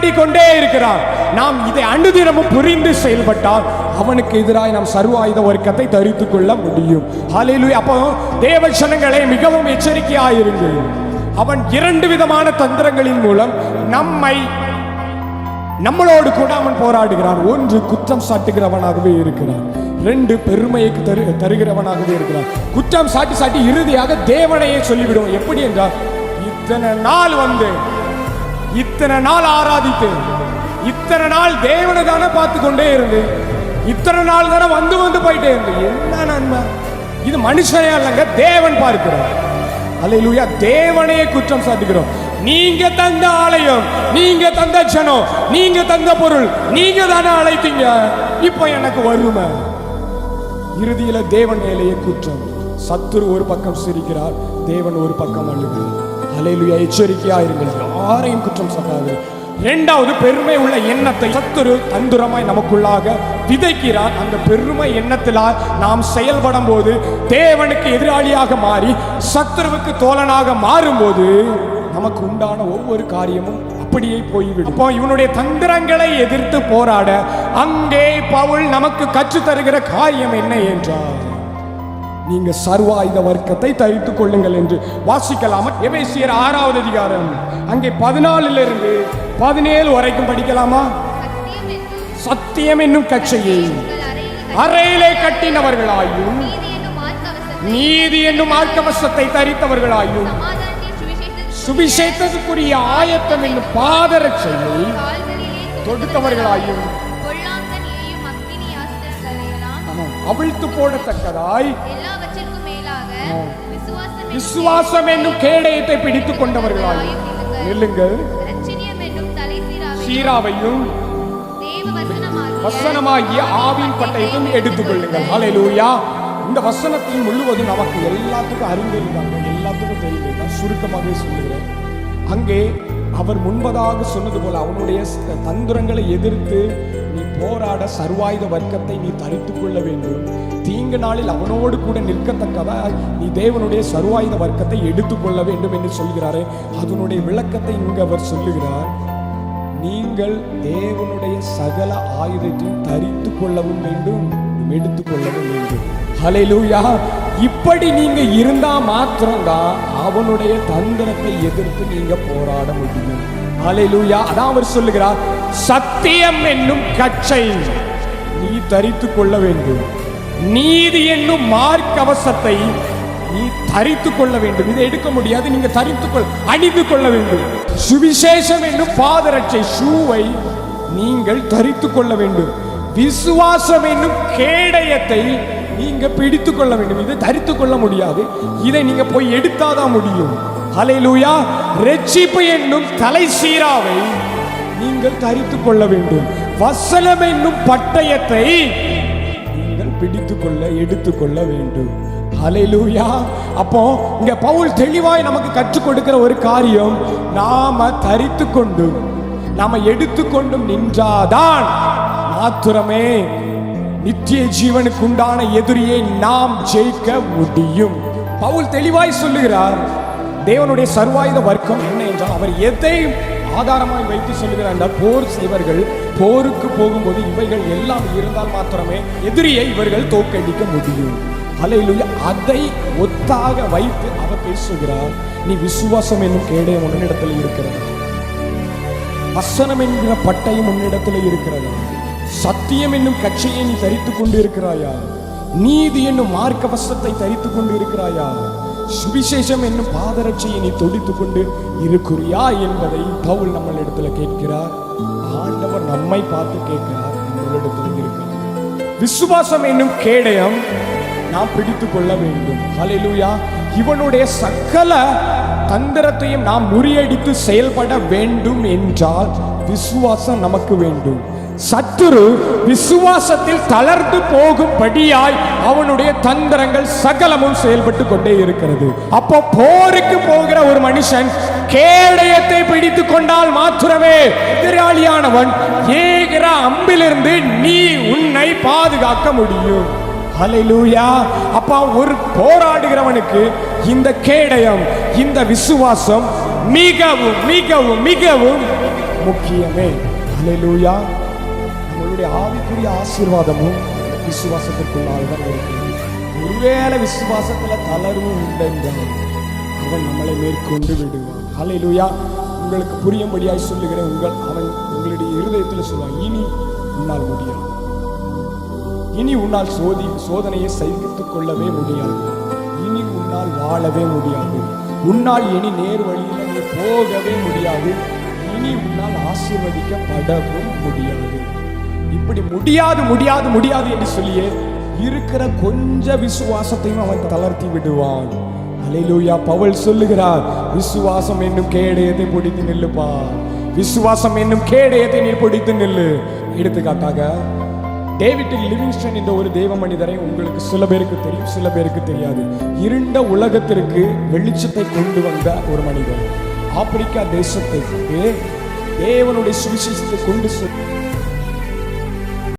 போராடி இருக்கிறான். நாம் இதை அனுதினமும் புரிந்து செயல்பட்டால் அவனுக்கு எதிராக நாம் சர்வாயுத வர்க்கத்தை தரித்துக் கொள்ள முடியும். ஹalleluya. அப்போ தேவ ஜனங்களே மிகவும் எச்சரிக்கையாயிருங்கள் அவன் இரண்டு விதமான தந்திரங்களின் மூலம் நம்மை நம்மளோடு கூட அவன் போராடுகிறான். ஒன்று குற்றம் சாட்டுகிறவனாகவே இருக்கிறான். ரெண்டு பெருமைக்கு தரு தருகிறவனாகவே இருக்கிறான். குற்றம் சாட்டி சாட்டி இறுதியாக தேவனையே சொல்லிவிடும். எப்படி என்றால் இத்தனை நாள் வந்து இத்தனை நாள் ஆராதித்தேன். இத்தனை நாள் தேவனை தானே பார்த்து கொண்டே இருந்து இத்தனை நாள் தானே வந்து வந்து போயிட்டே இருந்து என்ன நன்மை? இது மனுஷனே அல்லங்க தேவன் பார்க்கிறார். அல்லேலூயா தேவனையே குற்றம் சாட்டுகிறோம். நீங்க தந்த ஆலயம் நீங்க தந்த ஜனம் நீங்க தந்த பொருள் நீங்க தானே அழைத்தீங்க. இப்போ எனக்கு வருமை இறுதியில தேவன் மேலேயே குற்றம். சத்துரு ஒரு பக்கம் சிரிக்கிறார் தேவன் ஒரு பக்கம் அழுகிறார். அலையிலுயா எச்சரிக்கையா இருங்கள். யாரையும் குற்றம் சாட்டாது. இரண்டாவது பெருமை உள்ள எண்ணத்தை சத்துரு தந்துரமாய் நமக்குள்ளாக விதைக்கிறார். அந்த பெருமை எண்ணத்திலால் நாம் செயல்படும் போது தேவனுக்கு எதிராளியாக மாறி சத்துருவுக்கு தோழனாக மாறும்போது நமக்கு உண்டான ஒவ்வொரு காரியமும் அப்படியே போய்விடும். அப்போ இவனுடைய தந்திரங்களை எதிர்த்து போராட அங்கே பவுல் நமக்கு கற்று தருகிற காரியம் என்ன என்றால் நீங்க சர்வாயுத வர்க்கத்தை தரித்துக் கொள்ளுங்கள் என்று வாசிக்கலாமா? எபேசியர் ஆறாவது அதிகாரம். அங்கே பதினாலுல இருந்து பதினேழு வரைக்கும் படிக்கலாமா? சத்தியம் என்னும் கட்சியை அறையிலே கட்டினவர்களாயும் நீதி என்னும் ஆர்க்கவசத்தை தரித்தவர்களாயும் சமாதானத்தின் சுவிசேஷத்துக்குரிய ஆயத்தம் என்னும் பாதரட்சையை தொடுத்தவர்களாயும் அவிழ்த்து போடத்தக்கதாய். விசுவாசம் என்னும் கேடயத்தை பிடித்துக் கொண்டவர்களாயும் நில்லுங்கள். சீராவையும் வசனமாகிய ஆவின் பட்டயத்தையும் எடுத்துக்கொள்ளுங்கள் ஹalleluya. இந்த வசனத்தில் முழுவதும் நமக்கு எல்லாத்துக்கும் அறிந்திருந்தாங்க எல்லாத்துக்கும் தெரியும் நான் சுருக்கமாகவே சொல்லுகிறேன். அங்கே அவர் முன்பதாக சொன்னது போல அவனுடைய தந்திரங்களை எதிர்த்து நீ போராட சர்வாயுத வர்க்கத்தை நீ தரித்துக் கொள்ள வேண்டும். தீங்கு நாளில் அவனோடு கூட நிற்கத்தக்கதாய் நீ தேவனுடைய சர்வாயுத வர்க்கத்தை எடுத்துக்கொள்ள வேண்டும் என்று சொல்கிறாரே. அதனுடைய விளக்கத்தை இங்கு அவர் சொல்லுகிறார். நீங்கள் தேவனுடைய சகல ஆயுதத்தையும் தரித்து கொள்ளவும் வேண்டும் எடுத்துக்கொள்ளவும் வேண்டும். ஹலெலூயா இப்படி நீங்க இருந்தா மாத்திரம்தான் அவனுடைய தந்திரத்தை எதிர்த்து நீங்க போராட முடியும். ஹalleluya. அதான் அவர் சொல்லுகிறார் சத்தியம் என்னும் கச்சை நீ தரித்து கொள்ள வேண்டும். நீதி என்னும் மார்க்கவசத்தை நீ தரித்து கொள்ள வேண்டும். இதை எடுக்க முடியாது நீங்க தரித்து கொள் அணிந்து கொள்ள வேண்டும். சுவிசேஷம் என்னும் பாதரட்சை ஷூவை நீங்கள் தரித்து கொள்ள வேண்டும். விசுவாசம் என்னும் கேடயத்தை நீங்க பிடித்து கொள்ள வேண்டும். இதை தரித்து கொள்ள முடியாது. இதை நீங்க போய் எடுத்தாதான் முடியும். அலையிலூயா ரட்சிப்பு என்னும் தலை சீராவை நீங்கள் தரித்து கொள்ள வேண்டும். வசனம் என்னும் பட்டயத்தை நீங்கள் பிடித்துக்கொள்ள எடுத்துக்கொள்ள வேண்டும். அலையிலூயா அப்போ இங்க பவுல் தெளிவாய் நமக்கு கற்றுக் கொடுக்கிற ஒரு காரியம் நாம தரித்து கொண்டும் நாம எடுத்துக்கொண்டும் நின்றாதான் மாத்திரமே நித்திய ஜீவனுக்கு உண்டான எதிரியை நாம் ஜெயிக்க முடியும். பவுல் தெளிவாய் சொல்லுகிறார் தேவனுடைய சர்வாயுத வர்க்கம் என்ன என்றால் அவர் எதை ஆதாரமாய் வைத்து சொல்லுகிறார் என்றால் போர் செய்வர்கள் போருக்கு போகும்போது இவைகள் எல்லாம் இருந்தால் மாத்திரமே எதிரியை இவர்கள் தோற்கடிக்க முடியும். ஹalleluya. அதை ஒத்தாக வைத்து அவர் பேசுகிறார். நீ விசுவாசம் என்னும் கேடயம் உன்னிடத்தில் இருக்கிறது. வசனம் என்கிற பட்டயம் உன்னிடத்தில் இருக்கிறது. சத்தியம் என்னும் கட்சியை நீ தரித்து கொண்டு இருக்கிறாயா நீதி என்னும் மார்க்க வசத்தை தரித்து கொண்டு இருக்கிறாயா சுவிசேஷம் என்னும் பாதரட்சியை நீ தொடித்துக் கொண்டு இருக்கிறியா என்பதை பவுல் நம்மளிடத்துல கேட்கிறார். ஆண்டவர் நம்மை பார்த்து கேட்கிறார் நம்மளிடத்தில் இருக்கிறார். விசுவாசம் என்னும் கேடயம் நாம் பிடித்துக் கொள்ள வேண்டும். ஹalleluya இவனுடைய சகல தந்திரத்தையும் நாம் முறியடித்து செயல்பட வேண்டும் என்றால் விசுவாசம் நமக்கு வேண்டும். சத்துரு விசுவாசத்தில் தளர்ந்து போகும்படியாய் அவனுடைய தந்திரங்கள் சகலமும் செயல்பட்டு கொண்டே இருக்கிறது. அப்போ போருக்கு போகிற ஒரு மனுஷன் கேடயத்தை பிடித்து கொண்டால் மாத்திரமே எதிராளியானவன் ஏகிற அம்பிலிருந்து நீ உன்னை பாதுகாக்க முடியும். ஹalleluya. அப்பா ஒரு போராடுகிறவனுக்கு இந்த கேடயம் இந்த விசுவாசம் மிகவும் மிகவும் மிகவும் முக்கியமே. ஹalleluya. உங்களுடைய ஆவிக்குரிய ஆசீர்வாதமும் விசுவாசத்திற்குள்ளாக தான் இருக்கிறது ஒருவேளை விசுவாசத்துல தளர்வு உண்டென்றால் அவன் நம்மளை மேற்கொண்டு விடுவான். அலையிலுயா உங்களுக்கு புரியும்படியாய் சொல்லுகிறேன். உங்கள் அவன் உங்களுடைய இருதயத்தில் சொல்லுவான் இனி உன்னால் முடியாது. இனி உன்னால் சோதி சோதனையை சகித்துக் கொள்ளவே முடியாது. இனி உன்னால் வாழவே முடியாது. உன்னால் இனி நேர் வழியில் நீ போகவே முடியாது. இனி உன்னால் ஆசீர்வதிக்கப்படவும் முடியாது. இப்படி முடியாது முடியாது முடியாது என்று சொல்லியே இருக்கிற கொஞ்ச விசுவாசத்தையும் அவன் தளர்த்தி விடுவான். அலையிலூயா பவல் சொல்லுகிறார் விசுவாசம் என்னும் கேடயத்தை பிடித்து நில்லுப்பா. விசுவாசம் என்னும் கேடயத்தை நீ பிடித்து நில்லு. எடுத்துக்காட்டாக டேவிட் லிவிங்ஸ்டன் என்ற ஒரு தெய்வ மனிதரை உங்களுக்கு சில பேருக்கு தெரியும் சில பேருக்கு தெரியாது. இருண்ட உலகத்திற்கு வெளிச்சத்தை கொண்டு வந்த ஒரு மனிதர். ஆப்பிரிக்கா தேசத்திற்கு தேவனுடைய சுவிசேஷத்தை கொண்டு செ-